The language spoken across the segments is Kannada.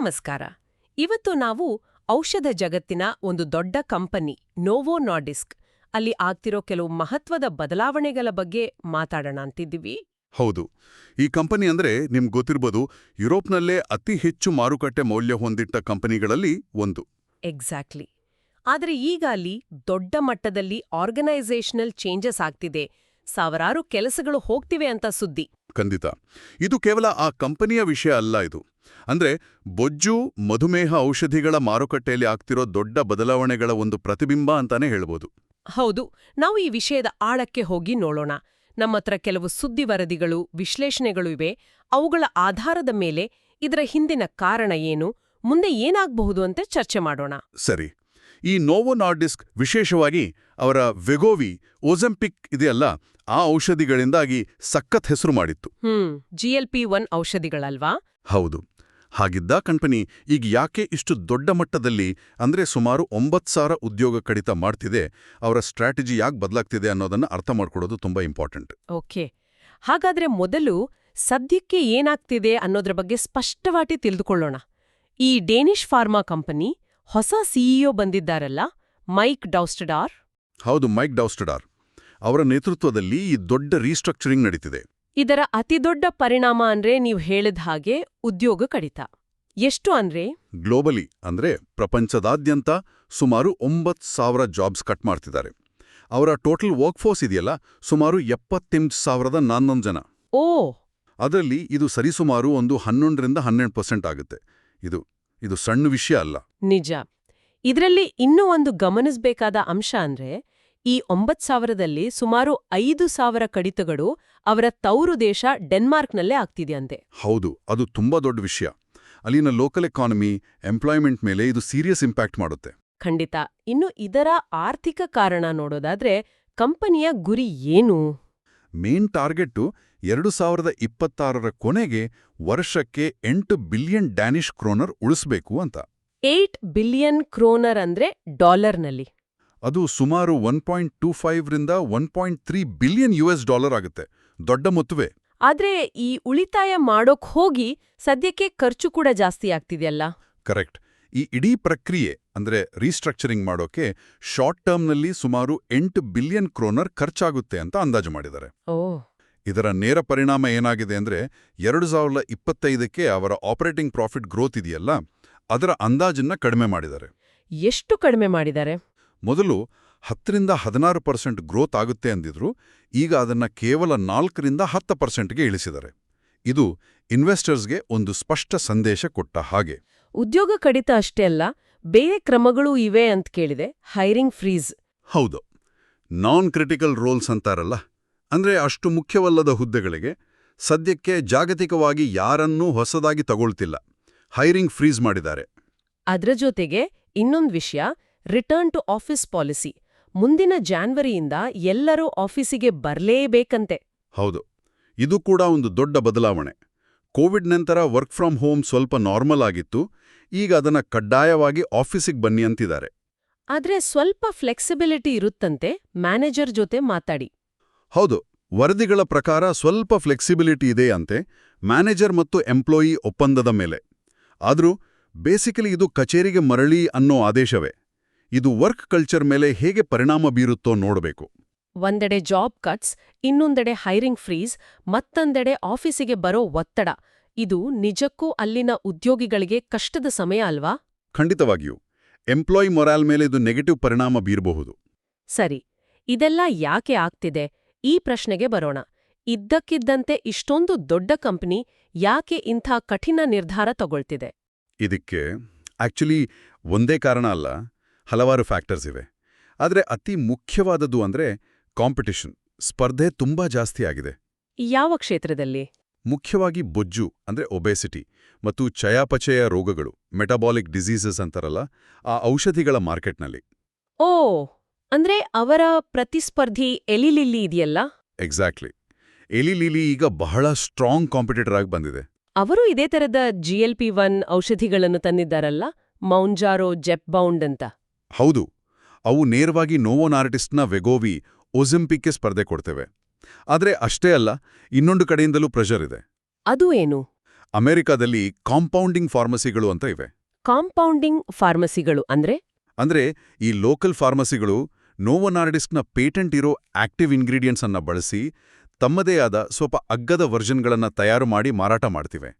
ನಮಸ್ಕಾರ. ಇವತ್ತು ನಾವು ಔಷಧ ಜಗತ್ತಿನ ಒಂದು ದೊಡ್ಡ ಕಂಪನಿ ನೋವೋ ನಾರ್ಡಿಸ್ಕ್ ಅಲ್ಲಿ ಆಗ್ತಿರೋ ಕೆಲವು ಮಹತ್ವದ ಬದಲಾವಣೆಗಳ ಬಗ್ಗೆ ಮಾತಾಡೋಣ ಅಂತಿದ್ದೀವಿ. ಹೌದು. ಈ ಕಂಪನಿ ಅಂದ್ರೆ ನಿಮ್ಗೆ ಗೊತ್ತಿರ್ಬೋದು ಯುರೋಪ್ನಲ್ಲೇ ಅತಿ ಹೆಚ್ಚು ಮಾರುಕಟ್ಟೆ ಮೌಲ್ಯ ಹೊಂದಿಟ್ಟ ಕಂಪನಿಗಳಲ್ಲಿ ಒಂದು. ಎಕ್ಸಾಕ್ಟ್ಲಿ. ಆದರೆ ಈಗ ಅಲ್ಲಿ ದೊಡ್ಡ ಮಟ್ಟದಲ್ಲಿ ಆರ್ಗನೈಸೇಷನಲ್ ಚೇಂಜಸ್ ಆಗ್ತಿದೆ. ಸಾವಿರಾರು ಕೆಲಸಗಳು ಹೋಗ್ತಿವೆ ಅಂತ ಸುದ್ದಿ. ಖಂಡಿತ. ಇದು ಕೇವಲ ಆ ಕಂಪನಿಯ ವಿಷಯ ಅಲ್ಲ ಇದು. ಅಂದ್ರೆ ಬೊಜ್ಜು ಮಧುಮೇಹ ಔಷಧಿಗಳ ಮಾರುಕಟ್ಟೆಯಲ್ಲಿ ಆಗ್ತಿರೋ ದೊಡ್ಡ ಬದಲಾವಣೆಗಳ ಒಂದು ಪ್ರತಿಬಿಂಬ ಅಂತಾನೆ ಹೇಳ್ಬೋದು. ಹೌದು ನಾವು ಈ ವಿಷಯದ ಆಳಕ್ಕೆ ಹೋಗಿ ನೋಡೋಣ. ನಮ್ಮತ್ರ ಕೆಲವು ಸುದ್ದಿ ವರದಿಗಳು ವಿಶ್ಲೇಷಣೆಗಳು ಇವೆ. ಅವುಗಳ ಆಧಾರದ ಮೇಲೆ ಇದರ ಹಿಂದಿನ ಕಾರಣ ಏನು ಮುಂದೆ ಏನಾಗಬಹುದು ಅಂತ ಚರ್ಚೆ ಮಾಡೋಣ. ಸರಿ. ಈ ನೋವೋ ನಾರ್ಡಿಸ್ಕ್ ವಿಶೇಷವಾಗಿ ಅವರ ವೆಗೋವಿ ಓಜೆಂಪಿಕ್ ಇದೆಯಲ್ಲ ಆ ಔಷಧಿಗಳಿಂದಾಗಿ ಸಖತ್ ಹೆಸರು ಮಾಡಿತ್ತು. ಹ್ಮ್ ಜಿಎಲ್ಪಿ ಒನ್ ಔಷಧಿಗಳಲ್ವಾ? ಹೌದು. ಹಾಗಿದ್ದ ಕಂಪನಿ ಈಗ ಯಾಕೆ ಇಷ್ಟು ದೊಡ್ಡ ಮಟ್ಟದಲ್ಲಿ ಅಂದ್ರೆ ಸುಮಾರು ಒಂಬತ್ತು ಸಾವಿರ ಉದ್ಯೋಗ ಕಡಿತ ಮಾಡ್ತಿದೆ ಅವರ ಸ್ಟ್ರಾಟಜಿ ಯಾಕೆ ಬದಲಾಗ್ತಿದೆ ಅನ್ನೋದನ್ನ ಅರ್ಥ ಮಾಡ್ಕೊಡೋದು ತುಂಬಾ ಇಂಪಾರ್ಟೆಂಟ್. ಓಕೆ. ಹಾಗಾದ್ರೆ ಮೊದಲು ಸದ್ಯಕ್ಕೆ ಏನಾಗ್ತಿದೆ ಅನ್ನೋದ್ರ ಬಗ್ಗೆ ಸ್ಪಷ್ಟವಾಗಿ ತಿಳಿದುಕೊಳ್ಳೋಣ. ಈ ಡೇನಿಷ್ ಫಾರ್ಮಾ ಕಂಪನಿ ಹೊಸ ಸಿಇಒ ಬಂದಿದ್ದಾರಲ್ಲ ಮೈಕ್ ಡೌಸ್ಟಡಾರ್? ಹೌದು ಮೈಕ್ ಡೌಸ್ಟಡಾರ್. ಅವರ ನೇತೃತ್ವದಲ್ಲಿ ಈ ದೊಡ್ಡ ರೀಸ್ಟ್ರಕ್ಚರಿಂಗ್ ನಡೀತಿದೆ. ಇದರ ಅತಿದೊಡ್ಡ ಪರಿಣಾಮ ಅಂದ್ರೆ ನೀವು ಹೇಳಿದ ಹಾಗೆ ಉದ್ಯೋಗ ಕಡಿತ. ಎಷ್ಟು ಅಂದ್ರೆ? ಗ್ಲೋಬಲಿ ಅಂದ್ರೆ ಪ್ರಪಂಚದಾದ್ಯಂತ ಸುಮಾರು ಒಂಬತ್ತು ಸಾವಿರ ಜಾಬ್ಸ್ ಕಟ್ ಮಾಡ್ತಿದ್ದಾರೆ. ಅವರ ಟೋಟಲ್ ವರ್ಕ್ ಫೋರ್ಸ್ ಇದೆಯಲ್ಲ ಸುಮಾರು ಎಪ್ಪತ್ತೆಂಟು ಸಾವಿರದ ನಾನ್ನೊಂದು ಜನ. ಓ! ಅದರಲ್ಲಿ ಇದು ಸರಿಸುಮಾರು ಒಂದು ಹನ್ನೊಂದರಿಂದ ಹನ್ನೆರಡು ಪರ್ಸೆಂಟ್ ಆಗುತ್ತೆ. ಇದು ಇದು ಸಣ್ಣ ವಿಷಯ ಅಲ್ಲ. ನಿಜ. ಇದರಲ್ಲಿ ಇನ್ನೂ ಒಂದು ಗಮನಿಸಬೇಕಾದ ಅಂಶ ಅಂದ್ರೆ ಈ ಒಂಬತ್ ಸಾವಿರದಲ್ಲಿ ಸುಮಾರು ಐದು ಸಾವಿರ ಕಡಿತಗಳು ಅವರ ತೌರು ದೇಶ ಡೆನ್ಮಾರ್ಕ್ನಲ್ಲೇ ಆಗ್ತಿದೆಯಂತೆ. ಹೌದು ಅದು ತುಂಬಾ ದೊಡ್ಡ ವಿಷಯ. ಅಲ್ಲಿನ ಲೋಕಲ್ ಎಕಾನಮಿ ಎಂಪ್ಲಾಯ್ಮೆಂಟ್ ಮೇಲೆ ಇದು ಸೀರಿಯಸ್ ಇಂಪ್ಯಾಕ್ಟ್ ಮಾಡುತ್ತೆ. ಖಂಡಿತ. ಇನ್ನು ಇದರ ಆರ್ಥಿಕ ಕಾರಣ ನೋಡೋದಾದ್ರೆ ಕಂಪನಿಯ ಗುರಿ ಏನು? ಮೇನ್ ಟಾರ್ಗೆಟ್ಟು ಎರಡು ಸಾವಿರದ ಇಪ್ಪತ್ತಾರರ ಕೊನೆಗೆ ವರ್ಷಕ್ಕೆ ಎಂಟು ಬಿಲಿಯನ್ ಡ್ಯಾನಿಷ್ ಕ್ರೋನರ್ ಉಳಿಸ್ಬೇಕು ಅಂತ. ಏಟ್ ಬಿಲಿಯನ್ ಕ್ರೋನರ್ ಅಂದ್ರೆ ಡಾಲರ್ನಲ್ಲಿ. ಅದು ಸುಮಾರು one point two ಫೈವ್ರಿಂದ one point three billion US S dollar ಆಗುತ್ತೆ. ದೊಡ್ಡ ಮೊತ್ತವೇ. ಆದ್ರೆ ಈ ಉಳಿತಾಯ ಮಾಡೋಕ್ ಹೋಗಿ ಸದ್ಯಕ್ಕೆ ಖರ್ಚು ಕೂಡ ಜಾಸ್ತಿ ಆಗ್ತಿದೆಯಲ್ಲ? ಕರೆಕ್ಟ್. ಈ ಇಡೀ ಪ್ರಕ್ರಿಯೆ ಅಂದ್ರೆ ರೀಸ್ಟ್ರಕ್ಚರಿಂಗ್ ಮಾಡೋಕೆ ಶಾರ್ಟ್ ಟರ್ಮ್ನಲ್ಲಿ ಸುಮಾರು ಎಂಟು ಬಿಲಿಯನ್ ಕ್ರೋನರ್ ಖರ್ಚಾಗುತ್ತೆ ಅಂತ ಅಂದಾಜು ಮಾಡಿದ್ದಾರೆ. ಓ. ಇದರ ನೇರ ಪರಿಣಾಮ ಏನಾಗಿದೆ ಅಂದ್ರೆ ಎರಡು ಸಾವಿರದ ಇಪ್ಪತ್ತೈದಕ್ಕೆ ಅವರ ಆಪರೇಟಿಂಗ್ ಪ್ರಾಫಿಟ್ ಗ್ರೋತ್ ಇದೆಯಲ್ಲ ಅದರ ಅಂದಾಜನ್ನ ಕಡಿಮೆ ಮಾಡಿದ್ದಾರೆ. ಎಷ್ಟು ಕಡಿಮೆ ಮಾಡಿದ್ದಾರೆ? ಮೊದಲು ಹತ್ತರಿಂದ ಹದಿನಾರು ಪರ್ಸೆಂಟ್ ಗ್ರೋತ್ ಆಗುತ್ತೆ ಅಂದಿದ್ರು ಈಗ ಅದನ್ನ ಕೇವಲ ನಾಲ್ಕರಿಂದ ಹತ್ತು ಪರ್ಸೆಂಟ್ಗೆ ಇಳಿಸಿದ್ದಾರೆ. ಇದು ಇನ್ವೆಸ್ಟರ್ಸ್ಗೆ ಒಂದು ಸ್ಪಷ್ಟ ಸಂದೇಶ ಕೊಟ್ಟ ಹಾಗೆ. ಉದ್ಯೋಗ ಕಡಿತ ಅಷ್ಟೇ ಅಲ್ಲ ಬೇರೆ ಕ್ರಮಗಳೂ ಇವೆ ಅಂತ ಕೇಳಿದೆ ಹೈರಿಂಗ್ ಫ್ರೀಸ್ ಹೌದು. ನಾನ್ ಕ್ರಿಟಿಕಲ್ ರೋಲ್ಸ್ ಅಂತಾರಲ್ಲ ಅಂದ್ರೆ ಅಷ್ಟು ಮುಖ್ಯವಲ್ಲದ ಹುದ್ದೆಗಳಿಗೆ ಸದ್ಯಕ್ಕೆ ಜಾಗತಿಕವಾಗಿ ಯಾರನ್ನೂ ಹೊಸದಾಗಿ ತಗೊಳ್ತಿಲ್ಲ. ಹೈರಿಂಗ್ ಫ್ರೀಸ್ ಮಾಡಿದ್ದಾರೆ. ಅದರ ಜೊತೆಗೆ ಇನ್ನೊಂದು ವಿಷಯ ರಿಟರ್ನ್ ಟು ಆಫೀಸ್ ಪಾಲಿಸಿ. ಮುಂದಿನ ಜಾನ್ವರಿಯಿಂದ ಎಲ್ಲರೂ ಆಫೀಸಿಗೆ ಬರಲೇಬೇಕಂತೆ. ಹೌದು. ಇದು ಕೂಡ ಒಂದು ದೊಡ್ಡ ಬದಲಾವಣೆ. ಕೋವಿಡ್ ನಂತರ ವರ್ಕ್ ಫ್ರಮ್ ಹೋಮ್ ಸ್ವಲ್ಪ ನಾರ್ಮಲ್ ಆಗಿತ್ತು. ಈಗ ಅದನ್ನ ಕಡ್ಡಾಯವಾಗಿ ಆಫೀಸಿಗೆ ಬನ್ನಿ ಅಂತಿದ್ದಾರೆ. ಆದ್ರೆ ಸ್ವಲ್ಪ ಫ್ಲೆಕ್ಸಿಬಿಲಿಟಿ ಇರುತ್ತಂತೆ ಮ್ಯಾನೇಜರ್ ಜೊತೆ ಮಾತಾಡಿ. ಹೌದು ವರದಿಗಳ ಪ್ರಕಾರ ಸ್ವಲ್ಪ ಫ್ಲೆಕ್ಸಿಬಿಲಿಟಿ ಇದೆ ಅಂತೆ ಮ್ಯಾನೇಜರ್ ಮತ್ತು ಎಂಪ್ಲಾಯಿ ಒಪ್ಪಂದದ ಮೇಲೆ. ಆದರೂ ಬೇಸಿಕಲಿ ಇದು ಕಚೇರಿಗೆ ಮರಳಿ ಅನ್ನೋ ಆದೇಶವೇ. ಇದು ವರ್ಕ್ ಕಲ್ಚರ್ ಮೇಲೆ ಹೇಗೆ ಪರಿಣಾಮ ಬೀರುತ್ತೋ ನೋಡಬೇಕು. ಒಂದೆಡೆ ಜಾಬ್ ಕಟ್ಸ್ ಇನ್ನೊಂದೆಡೆ ಹೈರಿಂಗ್ ಫ್ರೀಸ್ ಮತ್ತೊಂದೆಡೆ ಆಫೀಸಿಗೆ ಬರೋ ಒತ್ತಡ. ಇದು ನಿಜಕ್ಕೂ ಅಲ್ಲಿನ ಉದ್ಯೋಗಿಗಳಿಗೆ ಕಷ್ಟದ ಸಮಯ ಅಲ್ವಾ? ಖಂಡಿತವಾಗಿಯೂ. ಎಂಪ್ಲಾಯಿ ಮೊರಾಲ್ ಮೇಲೆ ಇದು ನೆಗೆಟಿವ್ ಪರಿಣಾಮ ಬೀರಬಹುದು. ಸರಿ ಇದೆಲ್ಲ ಯಾಕೆ ಆಗ್ತಿದೆ? ಈ ಪ್ರಶ್ನೆಗೆ ಬರೋಣ. ಇದ್ದಕ್ಕಿದ್ದಂತೆ ಇಷ್ಟೊಂದು ದೊಡ್ಡ ಕಂಪನಿ ಯಾಕೆ ಇಂಥ ಕಠಿಣ ನಿರ್ಧಾರ ತಗೊಳ್ತಿದೆ? ಇದಕ್ಕೆ ಆಕ್ಚುಲಿ ಒಂದೇ ಕಾರಣ ಅಲ್ಲ ಹಲವಾರು ಫ್ಯಾಕ್ಟರ್ಸ್ ಇವೆ. ಆದರೆ ಅತಿ ಮುಖ್ಯವಾದದ್ದು ಅಂದ್ರೆ ಕಾಂಪಿಟಿಷನ್. ಸ್ಪರ್ಧೆ ತುಂಬಾ ಜಾಸ್ತಿ ಆಗಿದೆ. ಯಾವ ಕ್ಷೇತ್ರದಲ್ಲಿ? ಮುಖ್ಯವಾಗಿ ಬೊಜ್ಜು ಅಂದ್ರೆ ಒಬೆಸಿಟಿ ಮತ್ತು ಚಯಾಪಚಯ ರೋಗಗಳು ಮೆಟಬಾಲಿಕ್ ಡಿಸೀಸಸ್ ಅಂತಾರಲ್ಲ ಆ ಔಷಧಿಗಳ ಮಾರ್ಕೆಟ್ನಲ್ಲಿ. ಓ! ಅಂದ್ರೆ ಅವರ ಪ್ರತಿಸ್ಪರ್ಧಿ ಎಲಿಲಿಲ್ಲಿ ಇದೆಯಲ್ಲ? ಎಕ್ಸಾಕ್ಟ್ಲಿ ಎಲಿಲಿಲಿ ಈಗ ಬಹಳ ಸ್ಟ್ರಾಂಗ್ ಕಾಂಪಿಟೇಟರ್ ಆಗಿ ಬಂದಿದೆ. ಅವರು ಇದೇ ತರದ ಜಿಎಲ್ಪಿ ಒನ್ ಔಷಧಿಗಳನ್ನು ತಂದಿದ್ದಾರಲ್ಲ? ಮೌಂಜಾರೋ ಜೆಪ್ ಬೌಂಡ್ ಅಂತ. ಹೌದು. ಅವು ನೇರವಾಗಿ ನೋವೋನಾರ್ಟಿಸ್ಟ್ನ ವೆಗೋವಿ ಒಜಿಂಪಿಕ್ಗೆ ಸ್ಪರ್ಧೆ ಕೊಡ್ತೇವೆ. ಆದರೆ ಅಷ್ಟೇ ಅಲ್ಲ ಇನ್ನೊಂದು ಕಡೆಯಿಂದಲೂ ಪ್ರೆಷರ್ ಇದೆ. ಅದು ಏನು? ಅಮೆರಿಕಾದಲ್ಲಿ ಕಾಂಪೌಂಡಿಂಗ್ ಫಾರ್ಮಸಿಗಳು ಅಂತ ಇವೆ. ಕಾಂಪೌಂಡಿಂಗ್ ಫಾರ್ಮಸಿಗಳು ಅಂದ್ರೆ? ಅಂದ್ರೆ ಈ ಲೋಕಲ್ ಫಾರ್ಮಸಿಗಳು ನೋವೊನಾರ್ಡಿಸ್ಕ್ನ ಪೇಟೆಂಟ್ ಇರೋ ಆಕ್ಟಿವ್ ಇಂಗ್ರೀಡಿಯೆಂಟ್ಸ್ ಅನ್ನ ಬಳಸಿ ತಮ್ಮದೇ ಆದ ಸ್ವಲ್ಪ ಅಗ್ಗದ ವರ್ಜನ್ಗಳನ್ನು ತಯಾರು ಮಾಡಿ ಮಾರಾಟ ಮಾಡ್ತಿವೆ.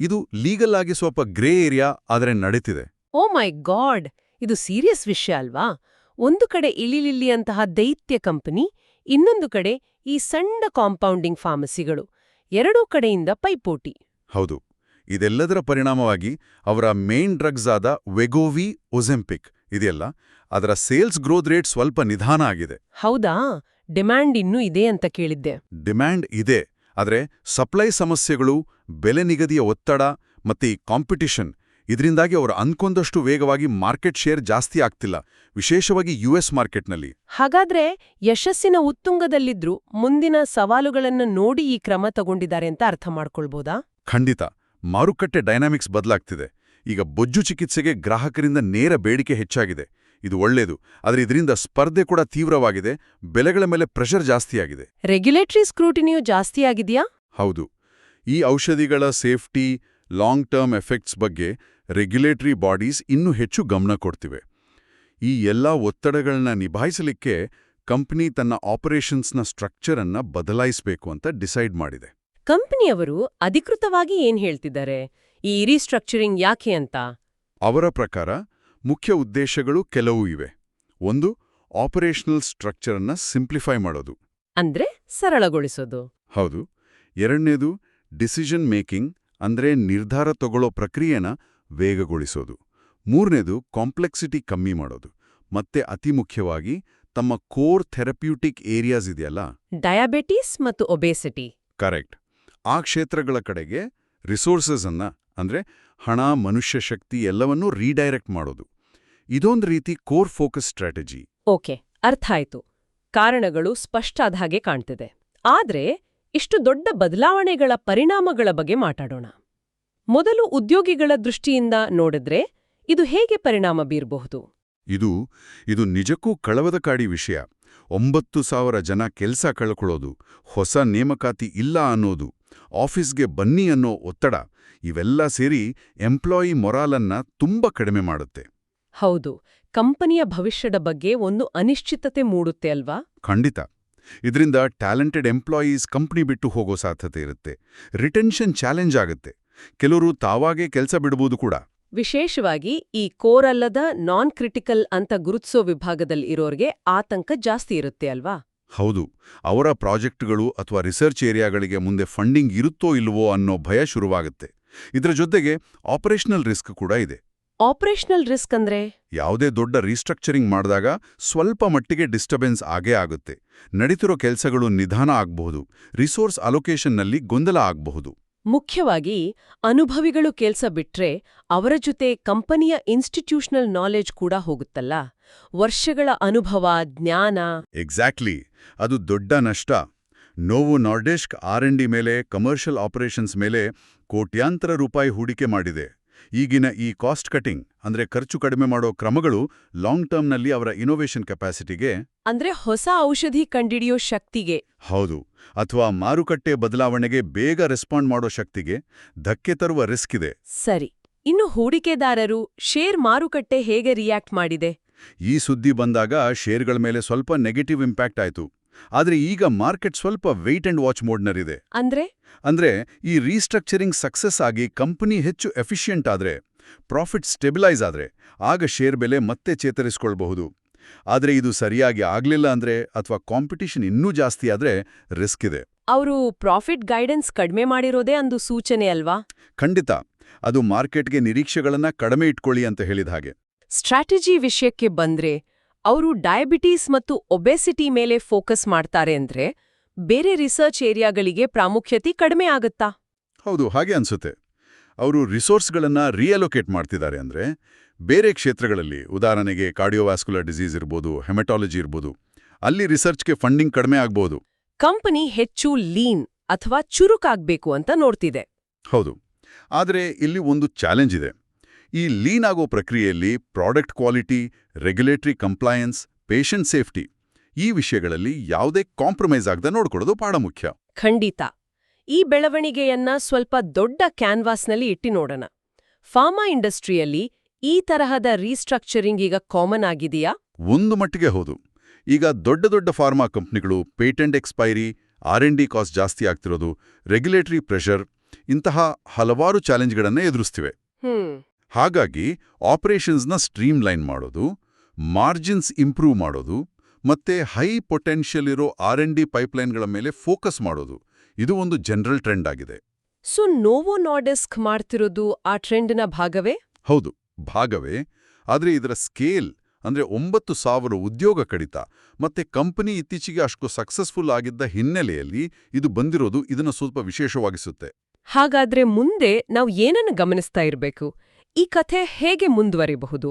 ಇದು ಲೀಗಲ್ ಆಗಿ ಸ್ವಲ್ಪ ಗ್ರೇ ಏರಿಯಾ ಆದರೆ ನಡೀತಿದೆ. ಓ ಮೈ ಗಾಡ್! ಇದು ಸೀರಿಯಸ್ ವಿಷಯ ಅಲ್ವಾ? ಒಂದು ಕಡೆ ಇಳಿಲಿಲ್ಲಿಯಂತಹ ದೈತ್ಯ ಕಂಪನಿ ಇನ್ನೊಂದು ಕಡೆ ಈ ಸಣ್ಣ ಕಾಂಪೌಂಡಿಂಗ್ ಫಾರ್ಮಸಿಗಳು ಎರಡೂ ಕಡೆಯಿಂದ ಪೈಪೋಟಿ. ಹೌದು ಇದೆಲ್ಲದರ ಪರಿಣಾಮವಾಗಿ ಅವರ ಮೇನ್ ಡ್ರಗ್ಸ್ ಆದ ವೆಗೋವಿ ಒಜೆಂಪಿಕ್ ಇದೆಯಲ್ಲ ಅದರ ಸೇಲ್ಸ್ ಗ್ರೋತ್ ರೇಟ್ ಸ್ವಲ್ಪ ನಿಧಾನ ಆಗಿದೆ. ಹೌದಾ? ಡಿಮ್ಯಾಂಡ್ ಇನ್ನೂ ಇದೆ ಅಂತ ಕೇಳಿದ್ದೆ. ಡಿಮ್ಯಾಂಡ್ ಇದೆ ಆದರೆ ಸಪ್ಲೈ ಸಮಸ್ಯೆಗಳು ಬೆಲೆ ನಿಗದಿಯ ಒತ್ತಡ ಮತ್ತೆ ಈ ಕಾಂಪಿಟಿಷನ್ ಇದರಿಂದಾಗಿ ಅವರು ಅನ್ಕೊಂಡಷ್ಟು ವೇಗವಾಗಿ ಮಾರ್ಕೆಟ್ ಶೇರ್ ಜಾಸ್ತಿ ಆಗ್ತಿಲ್ಲ ವಿಶೇಷವಾಗಿ ಯುಎಸ್ ಮಾರ್ಕೆಟ್ನಲ್ಲಿ. ಹಾಗಾದ್ರೆ ಯಶಸ್ಸಿನ ಉತ್ತುಂಗದಲ್ಲಿದ್ರೂ ಮುಂದಿನ ಸವಾಲುಗಳನ್ನು ನೋಡಿ ಈ ಕ್ರಮ ತಗೊಂಡಿದ್ದಾರೆ ಅಂತ ಅರ್ಥ ಮಾಡ್ಕೊಳ್ಬೋದಾ? ಖಂಡಿತ. ಮಾರುಕಟ್ಟೆ ಡೈನಾಮಿಕ್ಸ್ ಬದಲಾಗ್ತಿದೆ. ಈಗ ಬೊಜ್ಜು ಚಿಕಿತ್ಸೆಗೆ ಗ್ರಾಹಕರಿಂದ ನೇರ ಬೇಡಿಕೆ ಹೆಚ್ಚಾಗಿದೆ. ಇದು ಒಳ್ಳೆಯದು ಆದರೆ ಇದರಿಂದ ಸ್ಪರ್ಧೆ ಕೂಡ ತೀವ್ರವಾಗಿದೆ. ಬೆಲೆಗಳ ಮೇಲೆ ಪ್ರೆಷರ್ ಜಾಸ್ತಿಯಾಗಿದೆ. ರೆಗ್ಯುಲೇಟರಿ ಸ್ಕ್ರೂಟಿನಿಯೂ ಜಾಸ್ತಿಯಾಗಿದೆಯಾ ಹೌದು. ಈ ಔಷಧಿಗಳ ಸೇಫ್ಟಿ ಲಾಂಗ್ ಟರ್ಮ್ ಎಫೆಕ್ಟ್ಸ್ ಬಗ್ಗೆ ರೆಗ್ಯುಲೇಟರಿ ಬಾಡೀಸ್ ಇನ್ನೂ ಹೆಚ್ಚು ಗಮನ ಕೊಡ್ತಿವೆ. ಈ ಎಲ್ಲ ಒತ್ತಡಗಳನ್ನ ನಿಭಾಯಿಸಲಿಕ್ಕೆ ಕಂಪನಿ ತನ್ನ ಆಪರೇಷನ್ಸ್ನ ಸ್ಟ್ರಕ್ಚರ್ ಅನ್ನ ಬದಲಾಯಿಸಬೇಕು ಅಂತ ಡಿಸೈಡ್ ಮಾಡಿದೆ. ಕಂಪನಿಯವರು ಅಧಿಕೃತವಾಗಿ ಏನ್ ಹೇಳ್ತಿದ್ದಾರೆ? ಈ ರೀಸ್ಟ್ರಕ್ಚರಿಂಗ್ ಯಾಕೆ ಅಂತ? ಅವರ ಪ್ರಕಾರ ಮುಖ್ಯ ಉದ್ದೇಶಗಳು ಕೆಲವು ಇವೆ. ಒಂದು ಆಪರೇಷನಲ್ ಸ್ಟ್ರಕ್ಚರ್ ಅನ್ನ ಸಿಂಪ್ಲಿಫೈ ಮಾಡೋದು. ಅಂದ್ರೆ ಸರಳಗೊಳಿಸೋದು. ಹೌದು. ಎರಡನೇದು ಡಿಸಿಷನ್ ಮೇಕಿಂಗ್ ಅಂದ್ರೆ ನಿರ್ಧಾರ ತಗೊಳ್ಳೋ ಪ್ರಕ್ರಿಯೆನ ವೇಗಗೊಳಿಸೋದು. ಮೂರನೇದು ಕಾಂಪ್ಲೆಕ್ಸಿಟಿ ಕಮ್ಮಿ ಮಾಡೋದು. ಮತ್ತೆ ಅತಿ ಮುಖ್ಯವಾಗಿ ತಮ್ಮ ಕೋರ್ ಥೆರಪ್ಯೂಟಿಕ್ ಏರಿಯಾಸ್ ಇದೆಯಲ್ಲ? ಡಯಾಬಿಟಿಸ್ ಮತ್ತು ಒಬೇಸಿಟಿ ಕರೆಕ್ಟ್ ಆ ಕ್ಷೇತ್ರಗಳ ಕಡೆಗೆ ರಿಸೋರ್ಸಸ್ ಅನ್ನ ಅಂದ್ರೆ ಹಣ ಮನುಷ್ಯ ಶಕ್ತಿ ಎಲ್ಲವನ್ನೂ ರೀಡೈರೆಕ್ಟ್ ಮಾಡೋದು. ಇದೊಂದು ರೀತಿ ಕೋರ್ ಫೋಕಸ್ ಸ್ಟ್ರಾಟಜಿ ಓಕೆ ಅರ್ಥ ಆಯ್ತು. ಕಾರಣಗಳು ಸ್ಪಷ್ಟ ಆದ ಹಾಗೆ ಕಾಣ್ತಿದೆ. ಆದ್ರೆ ಇಷ್ಟು ದೊಡ್ಡ ಬದಲಾವಣೆಗಳ ಪರಿಣಾಮಗಳ ಬಗ್ಗೆ ಮಾತಾಡೋಣ. ಮೊದಲು ಉದ್ಯೋಗಿಗಳ ದೃಷ್ಟಿಯಿಂದ ನೋಡಿದ್ರೆ ಇದು ಹೇಗೆ ಪರಿಣಾಮ ಬೀರಬಹುದು? ಇದು ಇದು ನಿಜಕ್ಕೂ ಕಳವದಕಾಡಿ ವಿಷಯ. ಒಂಬತ್ತು ಸಾವಿರ ಜನ ಕೆಲಸ ಕಳ್ಕೊಳ್ಳೋದು ಹೊಸ ನೇಮಕಾತಿ ಇಲ್ಲ ಅನ್ನೋದು. ಆಫೀಸ್ಗೆ ಬನ್ನಿ ಅನ್ನೋ ಒತ್ತಡ ಇವೆಲ್ಲ ಸೇರಿ ಎಂಪ್ಲಾಯಿ ಮೊರಾಲನ್ನ ತುಂಬ ಕಡಿಮೆ ಮಾಡುತ್ತೆ. ಹೌದು ಕಂಪನಿಯ ಭವಿಷ್ಯದ ಬಗ್ಗೆ ಒಂದು ಅನಿಶ್ಚಿತತೆ ಮೂಡುತ್ತೆ ಅಲ್ವಾ? ಖಂಡಿತ. ಇದರಿಂದ ಟ್ಯಾಲೆಂಟೆಡ್ ಎಂಪ್ಲಾಯೀಸ್ ಕಂಪ್ನಿ ಬಿಟ್ಟು ಹೋಗೋ ಸಾಧ್ಯತೆ ಇರುತ್ತೆ. ರಿಟೆನ್ಷನ್ ಚಾಲೆಂಜ್ ಆಗುತ್ತೆ. ಕೆಲವರು ತಾವಾಗೇ ಕೆಲಸ ಬಿಡಬಹುದು ಕೂಡ. ವಿಶೇಷವಾಗಿ ಈ ಕೋರ್ ಅಲ್ಲದ ನಾನ್ ಕ್ರಿಟಿಕಲ್ ಅಂತ ಗುರುತಿಸೋ ವಿಭಾಗದಲ್ಲಿ ಇರೋರ್ಗೆ ಆತಂಕ ಜಾಸ್ತಿ ಇರುತ್ತೆ ಅಲ್ವಾ? ಹೌದು ಅವರ ಪ್ರಾಜೆಕ್ಟ್ಗಳು ಅಥವಾ ರಿಸರ್ಚ್ ಏರಿಯಾಗಳಿಗೆ ಮುಂದೆ ಫಂಡಿಂಗ್ ಇರುತ್ತೋ ಇಲ್ವೋ ಅನ್ನೋ ಭಯ ಶುರುವಾಗುತ್ತೆ. ಇದರ ಜೊತೆಗೆ ಆಪರೇಷನಲ್ ರಿಸ್ಕ್ ಕೂಡ ಇದೆ. ಆಪರೇಷನಲ್ ರಿಸ್ಕ್ ಅಂದ್ರೆ? ಯಾವುದೇ ದೊಡ್ಡ ರೀಸ್ಟ್ರಕ್ಚರಿಂಗ್ ಮಾಡಿದಾಗ ಸ್ವಲ್ಪ ಮಟ್ಟಿಗೆ ಡಿಸ್ಟರ್ಬೆನ್ಸ್ ಆಗೇ ಆಗುತ್ತೆ. ನಡೀತಿರೋ ಕೆಲಸಗಳು ನಿಧಾನ ಆಗಬಹುದು. ರಿಸೋರ್ಸ್ ಅಲೊಕೇಶನ್ನಲ್ಲಿ ಗೊಂದಲ ಆಗಬಹುದು. ಮುಖ್ಯವಾಗಿ ಅನುಭವಿಗಳು ಕೆಲ್ಸ ಬಿಟ್ರೆ ಅವರ ಜೊತೆ ಕಂಪನಿಯ ಇನ್ಸ್ಟಿಟ್ಯೂಷನಲ್ ನಾಲೆಜ್ ಕೂಡ ಹೋಗುತ್ತಲ್ಲ. ವರ್ಷಗಳ ಅನುಭವ, ಜ್ಞಾನ. ಎಕ್ಸಾಕ್ಟ್ಲಿ ಅದು ದೊಡ್ಡ ನಷ್ಟ. ನೋವು ನಾರ್ಡೆಸ್ಕ್ ಆರ್ ಮೇಲೆ ಕಮರ್ಷಿಯಲ್ ಆಪರೇಷನ್ಸ್ ಮೇಲೆ ಕೋಟ್ಯಾಂತರ ರೂಪಾಯಿ ಹೂಡಿಕೆ ಮಾಡಿದೆ. ಈಗಿನ ಈ ಕಾಸ್ಟ್ ಕಟಿಂಗ್ ಅಂದ್ರೆ ಖರ್ಚು ಕಡಿಮೆ ಮಾಡೋ ಕ್ರಮಗಳು ಲಾಂಗ್ ಟರ್ಮ್ನಲ್ಲಿ ಅವರ ಇನೋವೇಷನ್ ಕೆಪಾಸಿಟಿಗೆ ಅಂದ್ರೆ ಹೊಸ ಔಷಧಿ ಕಂಡಿಡಿಯೋ ಶಕ್ತಿಗೆ. ಹೌದು. ಅಥವಾ ಮಾರುಕಟ್ಟೆ ಬದಲಾವಣೆಗೆ ಬೇಗ ರೆಸ್ಪಾಂಡ್ ಮಾಡೋ ಶಕ್ತಿಗೆ ಧಕ್ಕೆ ತರುವ ರಿಸ್ಕ್ ಇದೆ. ಸರಿ. ಇನ್ನು ಹೂಡಿಕೆದಾರರು ಶೇರ್ ಮಾರುಕಟ್ಟೆ ಹೇಗೆ ರಿಯಾಕ್ಟ್ ಮಾಡಿದೆ? ಈ ಸುದ್ದಿ ಬಂದಾಗ ಶೇರ್ಗಳ ಮೇಲೆ ಸ್ವಲ್ಪ ನೆಗೆಟಿವ್ ಇಂಪ್ಯಾಕ್ಟ್ ಆಯ್ತು. ಆದ್ರೆ ಈಗ ಮಾರ್ಕೆಟ್ ಸ್ವಲ್ಪ ವೆಯ್ಟ್ ಅಂಡ್ ವಾಚ್ ಮೋಡ್ನಲ್ಲಿದೆ ಅಂದ್ರೆ? ಅಂದ್ರೆ ಈ ರೀಸ್ಟ್ರಕ್ಚರಿಂಗ್ ಸಕ್ಸಸ್ ಆಗಿ ಕಂಪನಿ ಹೆಚ್ಚು ಎಫಿಷಿಯಂಟ್ ಆದ್ರೆ ಪ್ರಾಫಿಟ್ ಸ್ಟೆಬಿಲೈಸ್ ಆದ್ರೆ ಆಗ ಶೇರ್ ಬೆಲೆ ಮತ್ತೆ ಚೇತರಿಸಿಕೊಳ್ಬಹುದು. ಆದರೆ ಇದು ಸರಿಯಾಗಿ ಆಗ್ಲಿಲ್ಲ ಅಂದ್ರೆ ಅಥವಾ ಕಾಂಪಿಟಿಷನ್ ಇನ್ನೂ ಜಾಸ್ತಿ ಆದ್ರೆ ರಿಸ್ಕ್ ಇದೆ. ಅವರು ಪ್ರಾಫಿಟ್ ಗೈಡೆನ್ಸ್ ಕಡಿಮೆ ಮಾಡಿರೋದೇ ಅಂದು ಸೂಚನೆ ಅಲ್ವಾ? ಖಂಡಿತ. ಅದು ಮಾರ್ಕೆಟ್ಗೆ ನಿರೀಕ್ಷೆಗಳನ್ನ ಕಡಿಮೆ ಇಟ್ಕೊಳ್ಳಿ ಅಂತ ಹೇಳಿದ ಹಾಗೆ. ಸ್ಟ್ರಾಟಜಿ ವಿಷಯಕ್ಕೆ ಬಂದ್ರೆ ಅವರು ಡಯಾಬಿಟೀಸ್ ಮತ್ತು ಒಬೆಸಿಟಿ ಮೇಲೆ ಫೋಕಸ್ ಮಾಡ್ತಾರೆ ಅಂದ್ರೆ ಬೇರೆ ರಿಸರ್ಚ್ ಏರಿಯಾಗಳಿಗೆ ಪ್ರಾಮುಖ್ಯತೆ ಕಡಿಮೆ ಆಗುತ್ತಾ? ಹೌದು ಹಾಗೆ ಅನ್ಸುತ್ತೆ. ಅವರು ರಿಸೋರ್ಸ್ಗಳನ್ನು ರಿಯಲೊಕೇಟ್ ಮಾಡ್ತಿದ್ದಾರೆ ಅಂದ್ರೆ ಬೇರೆ ಕ್ಷೇತ್ರಗಳಲ್ಲಿ ಉದಾಹರಣೆಗೆ ಕಾರ್ಡಿಯೋವ್ಯಾಸ್ಕುಲರ್ ಡಿಸೀಸ್ ಇರ್ಬೋದು ಹೆಮಟಾಲಜಿ ಇರ್ಬೋದು ಅಲ್ಲಿ ರಿಸರ್ಚ್ಗೆ ಫಂಡಿಂಗ್ ಕಡಿಮೆ ಆಗ್ಬೋದು. ಕಂಪನಿ ಹೆಚ್ಚು ಲೀನ್ ಅಥವಾ ಚುರುಕಾಗ್ಬೇಕು ಅಂತ ನೋಡ್ತಿದೆ. ಹೌದು. ಆದರೆ ಇಲ್ಲಿ ಒಂದು ಚಾಲೆಂಜ್ ಇದೆ. ಈ ಲೀನ್ ಆಗೋ ಪ್ರಕ್ರಿಯೆಯಲ್ಲಿ product quality regulatory compliance patient safety ಈ ವಿಷಯಗಳಲ್ಲಿ ಯಾವುದೇ ಕಾಂಪ್ರಮೈಸ್ ಆಗದೆ ನೋಡ್ಕೊಳ್ಳೋದು ಬಹಳ ಮುಖ್ಯ. ಖಂಡಿತ. ಈ ಬೆಳವಣಿಗೆಯನ್ನ ಸ್ವಲ್ಪ ದೊಡ್ಡ ಕ್ಯಾನ್ವಾಸ್ನಲ್ಲಿ ಇಟ್ಟಿ ನೋಡೋಣ. ಫಾರ್ಮಾ ಇಂಡಸ್ಟ್ರಿಯಲ್ಲಿ ಈ ತರಹದ ರೀಸ್ಟ್ರಕ್ಚರಿಂಗ್ ಈಗ ಕಾಮನ್ ಆಗಿದೆಯಾ? ಒಂದು ಮಟ್ಟಿಗೆ ಹೌದು. ಈಗ ದೊಡ್ಡ ದೊಡ್ಡ ಫಾರ್ಮಾ ಕಂಪ್ನಿಗಳು patent expiry R and D cost ಜಾಸ್ತಿ ಆಗ್ತಿರೋದು ರೆಗ್ಯುಲೇಟರಿ ಪ್ರೆಷರ್ ಇಂತಹ ಹಲವಾರು ಚಾಲೆಂಜ್ಗಳನ್ನೇ ಎದುರಿಸ್ತಿವೆ. ಹ್ಮ್. ಹಾಗಾಗಿ ಆಪರೇಷನ್ಸ್ನ ಸ್ಟ್ರೀಮ್ಲೈನ್ ಮಾಡೋದು ಮಾರ್ಜಿನ್ಸ್ ಇಂಪ್ರೂವ್ ಮಾಡೋದು ಮತ್ತೆ ಹೈ ಪೊಟೆನ್ಷಿಯಲ್ ಇರೋ ಆರ್ ಎನ್ ಡಿ ಪೈಪ್ಲೈನ್ಗಳ ಮೇಲೆ ಫೋಕಸ್ ಮಾಡೋದು. ಇದು ಒಂದು ಜನರಲ್ ಟ್ರೆಂಡ್ ಆಗಿದೆ. ಸೊ ನೋವೋ ನೋಡೆಸ್ಕ್ ಮಾಡ್ತಿರೋದು ಆ ಟ್ರೆಂಡ್ನ ಭಾಗವೇ? ಹೌದು ಭಾಗವೇ. ಆದರೆ ಇದರ ಸ್ಕೇಲ್ ಅಂದ್ರೆ ಒಂಬತ್ತು ಸಾವಿರ ಉದ್ಯೋಗ ಕಡಿತ. ಮತ್ತೆ ಕಂಪನಿ ಇತ್ತೀಚೆಗೆ ಅಷ್ಟು ಸಕ್ಸಸ್ಫುಲ್ ಆಗಿದ್ದ ಹಿನ್ನೆಲೆಯಲ್ಲಿ ಇದು ಬಂದಿರೋದು ಇದನ್ನು ಸ್ವಲ್ಪ ವಿಶೇಷವಾಗಿಸುತ್ತೆ. ಹಾಗಾದ್ರೆ ಮುಂದೆ ನಾವು ಏನನ್ನು ಗಮನಿಸ್ತಾ ಇರಬೇಕು? ಈ ಕಥೆ ಹೇಗೆ ಮುಂದುವರಿಬಹುದು?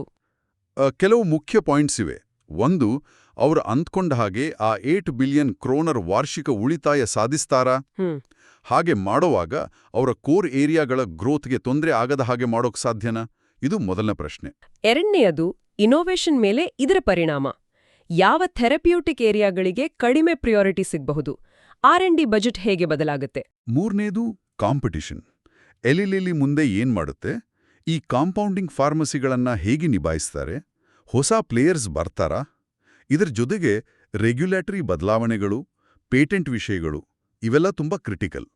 ಕೆಲವು ಮುಖ್ಯ ಪಾಯಿಂಟ್ಸ್ ಇವೆ. ಒಂದು ಅವರು ಅಂದ್ಕೊಂಡ ಹಾಗೆ ಆ ಏಟ್ ಬಿಲಿಯನ್ ಕ್ರೋನರ್ ವಾರ್ಷಿಕ ಉಳಿತಾಯ ಸಾಧಿಸ್ತಾರಾ? ಹಾಗೆ ಮಾಡೋವಾಗ ಅವರ ಕೋರ್ ಏರಿಯಾಗಳ ಗ್ರೋತ್ಗೆ ತೊಂದರೆ ಆಗದ ಹಾಗೆ ಮಾಡೋಕ್ ಸಾಧ್ಯನಾ? ಇದು ಮೊದಲನೇ ಪ್ರಶ್ನೆ. ಎರಡನೆಯದು ಇನೋವೇಷನ್ ಮೇಲೆ ಇದರ ಪರಿಣಾಮ. ಯಾವ ಥೆರಪ್ಯೂಟಿಕ್ ಏರಿಯಾಗಳಿಗೆ ಕಡಿಮೆ ಪ್ರಿಯಾರಿಟಿ ಸಿಗಬಹುದು? ಆರ್ ಎನ್ ಡಿ ಬಜೆಟ್ ಹೇಗೆ ಬದಲಾಗುತ್ತೆ? ಮೂರನೇದು ಕಾಂಪಿಟಿಷನ್. ಎಲಿಲಿಲಿ ಮುಂದೆ ಏನ್ ಮಾಡುತ್ತೆ? ಈ ಕಾಂಪೌಂಡಿಂಗ್ ಫಾರ್ಮಸಿಗಳನ್ನು ಹೇಗೆ ನಿಭಾಯಿಸ್ತಾರೆ? ಹೊಸ ಪ್ಲೇಯರ್ಸ್ ಬರ್ತಾರಾ? ಇದರ ಜೊತೆಗೆ ರೆಗ್ಯುಲೇಟರಿ ಬದಲಾವಣೆಗಳು ಪೇಟೆಂಟ್ ವಿಷಯಗಳು ಇವೆಲ್ಲ ತುಂಬಾ ಕ್ರಿಟಿಕಲ್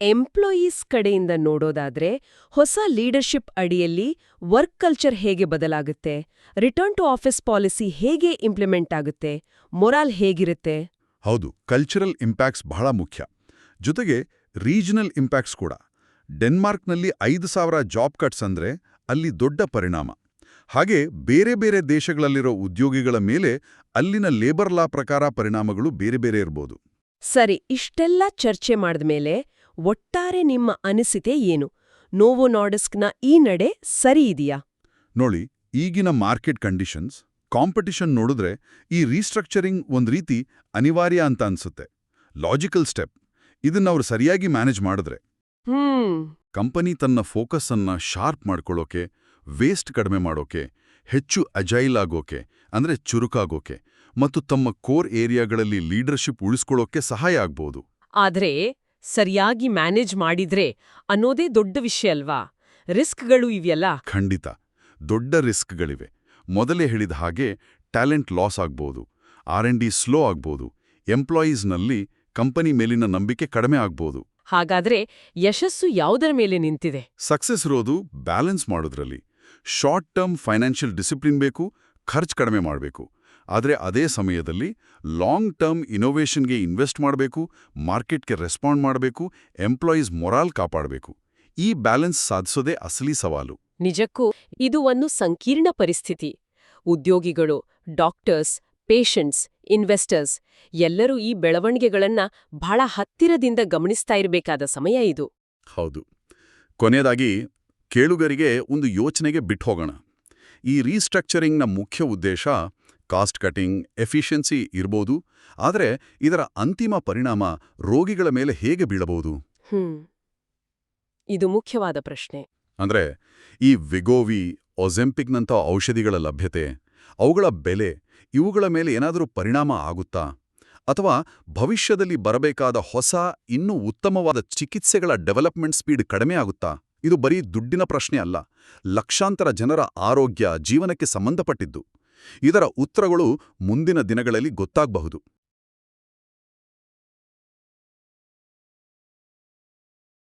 ಎಂಪ್ಲಾಯೀಸ್ ಕಡೆಯಿಂದ ನೋಡೋದಾದ್ರೆ ಹೊಸ ಲೀಡರ್ಶಿಪ್ ಅಡಿಯಲ್ಲಿ ವರ್ಕ್ ಕಲ್ಚರ್ ಹೇಗೆ ಬದಲಾಗುತ್ತೆ? ರಿಟರ್ನ್ ಟು ಆಫೀಸ್ ಪಾಲಿಸಿ ಹೇಗೆ ಇಂಪ್ಲಿಮೆಂಟ್ ಆಗುತ್ತೆ? ಮೊರಾಲ್ ಹೇಗಿರುತ್ತೆ? ಹೌದು ಕಲ್ಚರಲ್ ಇಂಪ್ಯಾಕ್ಟ್ಸ್ ಬಹಳ ಮುಖ್ಯ. ಜೊತೆಗೆ ರೀಜನಲ್ ಇಂಪ್ಯಾಕ್ಟ್ಸ್ ಕೂಡ. ಡೆನ್ಮಾರ್ಕ್ನಲ್ಲಿ ಐದು ಸಾವಿರ ಜಾಬ್ ಕಟ್ಸ್ ಅಂದ್ರೆ ಅಲ್ಲಿ ದೊಡ್ಡ ಪರಿಣಾಮ. ಹಾಗೆ ಬೇರೆ ಬೇರೆ ದೇಶಗಳಲ್ಲಿರೋ ಉದ್ಯೋಗಿಗಳ ಮೇಲೆ ಅಲ್ಲಿನ ಲೇಬರ್ ಲಾ ಪ್ರಕಾರ ಪರಿಣಾಮಗಳು ಬೇರೆ ಬೇರೆ ಇರ್ಬೋದು. ಸರಿ ಇಷ್ಟೆಲ್ಲ ಚರ್ಚೆ ಮಾಡಿದ್ಮೇಲೆ ಒಟ್ಟಾರೆ ನಿಮ್ಮ ಅನಿಸಿಕೆ ಏನು? ನೋವೋ ನಾರ್ಡಿಸ್ಕ್ನ ಈ ನಡೆ ಸರಿ ಇದೆಯಾ? ನೋಡಿ ಈಗಿನ ಮಾರ್ಕೆಟ್ ಕಂಡೀಷನ್ಸ್ ಕಾಂಪಿಟಿಷನ್ ನೋಡಿದ್ರೆ ಈ ರೀಸ್ಟ್ರಕ್ಚರಿಂಗ್ ಒಂದು ರೀತಿ ಅನಿವಾರ್ಯ ಅಂತ ಅನ್ಸುತ್ತೆ. Logical step. ಇದನ್ನ ಅವರು ಸರಿಯಾಗಿ ಮ್ಯಾನೇಜ್ ಮಾಡಿದ್ರೆ. ಕಂಪನಿ ತನ್ನ ಫೋಕಸ್ ಅನ್ನ ಶಾರ್ಪ್ ಮಾಡ್ಕೊಳ್ಳೋಕೆ ವೇಸ್ಟ್ ಕಡಿಮೆ ಮಾಡೋಕೆ ಹೆಚ್ಚು ಅಜೈಲ್ ಆಗೋಕೆ ಅಂದ್ರೆ ಚುರುಕಾಗೋಕೆ ಮತ್ತು ತಮ್ಮ ಕೋರ್ ಏರಿಯಾಗಳಲ್ಲಿ ಲೀಡರ್ಶಿಪ್ ಉಳಿಸ್ಕೊಳ್ಳೋಕೆ ಸಹಾಯ ಆಗ್ಬೋದು. ಆದ್ರೆ ಸರಿಯಾಗಿ ಮ್ಯಾನೇಜ್ ಮಾಡಿದ್ರೆ ಅನ್ನೋದೇ ದೊಡ್ಡ ವಿಷಯ ಅಲ್ವಾ? ರಿಸ್ಕ್ಗಳು ಇವೆಯಲ್ಲ? ಖಂಡಿತ. ದೊಡ್ಡ ರಿಸ್ಕ್ಗಳಿವೆ. ಮೊದಲೇ ಹೇಳಿದ ಹಾಗೆ ಟ್ಯಾಲೆಂಟ್ ಲಾಸ್ ಆಗ್ಬೋದು ಆರ್ ಎನ್ ಡಿ ಸ್ಲೋ ಆಗ್ಬೋದು ಎಂಪ್ಲಾಯೀಸ್ನಲ್ಲಿ ಕಂಪನಿ ಮೇಲಿನ ನಂಬಿಕೆ ಕಡಿಮೆ ಆಗ್ಬೋದು. ಹಾಗಾದ್ರೆ ಯಶಸ್ಸು ಯಾವುದರ ಮೇಲೆ ನಿಂತಿದೆ? ಸಕ್ಸಸ್ ಇರೋದು ಬ್ಯಾಲೆನ್ಸ್ ಮಾಡೋದ್ರಲ್ಲಿ. ಶಾರ್ಟ್ ಟರ್ಮ್ ಫೈನಾನ್ಷಿಯಲ್ ಡಿಸಿಪ್ಲಿನ್ ಬೇಕು ಖರ್ಚು ಕಡಿಮೆ ಮಾಡಬೇಕು. ಆದರೆ ಅದೇ ಸಮಯದಲ್ಲಿ ಲಾಂಗ್ ಟರ್ಮ್ ಇನೋವೇಷನ್ಗೆ ಇನ್ವೆಸ್ಟ್ ಮಾಡಬೇಕು ಮಾರ್ಕೆಟ್ಗೆ ರೆಸ್ಪಾಂಡ್ ಮಾಡಬೇಕು ಎಂಪ್ಲಾಯೀಸ್ ಮೊರಾಲ್ ಕಾಪಾಡಬೇಕು. ಈ ಬ್ಯಾಲೆನ್ಸ್ ಸಾಧಿಸೋದೇ ಅಸಲಿ ಸವಾಲು. ನಿಜಕ್ಕೂ ಇದು ಒಂದು ಸಂಕೀರ್ಣ ಪರಿಸ್ಥಿತಿ. ಉದ್ಯೋಗಿಗಳು ಡಾಕ್ಟರ್ಸ್ ಪೇಷಂಟ್ಸ್ ಇನ್ವೆಸ್ಟರ್ಸ್. ಎಲ್ಲರೂ ಈ ಬೆಳವಣಿಗೆಗಳನ್ನ ಬಹಳ ಹತ್ತಿರದಿಂದ ಗಮನಿಸ್ತಾ ಇರಬೇಕಾದ ಸಮಯ ಇದು. ಹೌದು. ಕೊನೆಯದಾಗಿ ಕೇಳುಗರಿಗೆ ಒಂದು ಯೋಚನೆಗೆ ಬಿಟ್ಟು ಹೋಗೋಣ. ಈ ರೀಸ್ಟ್ರಕ್ಚರಿಂಗ್ನ ಮುಖ್ಯ ಉದ್ದೇಶ ಕಾಸ್ಟ್ ಕಟಿಂಗ್ ಎಫಿಷಿಯನ್ಸಿ ಇರ್ಬೋದು ಆದರೆ ಇದರ ಅಂತಿಮ ಪರಿಣಾಮ ರೋಗಿಗಳ ಮೇಲೆ ಹೇಗೆ ಬೀಳಬಹುದು? ಇದು ಮುಖ್ಯವಾದ ಪ್ರಶ್ನೆ. ಅಂದ್ರೆ ಈ ವಿಗೋವಿ ಒಜೆಂಪಿಕ್ನಂಥ ಔಷಧಿಗಳ ಲಭ್ಯತೆ ಅವುಗಳ ಬೆಲೆ ಇವುಗಳ ಮೇಲೆ ಏನಾದರೂ ಪರಿಣಾಮ ಆಗುತ್ತಾ? ಅಥವಾ ಭವಿಷ್ಯದಲ್ಲಿ ಬರಬೇಕಾದ ಹೊಸ, ಇನ್ನೂ ಉತ್ತಮವಾದ ಚಿಕಿತ್ಸೆಗಳ ಡೆವಲಪ್ಮೆಂಟ್ ಸ್ಪೀಡ್ ಕಡಿಮೆ ಆಗುತ್ತಾ? ಇದು ಬರೀ ದುಡ್ಡಿನ ಪ್ರಶ್ನೆ ಅಲ್ಲ, ಲಕ್ಷಾಂತರ ಜನರ ಆರೋಗ್ಯ, ಜೀವನಕ್ಕೆ ಸಂಬಂಧಪಟ್ಟಿದ್ದು. ಇದರ ಉತ್ತರಗಳು ಮುಂದಿನ ದಿನಗಳಲ್ಲಿ ಗೊತ್ತಾಗಬಹುದು.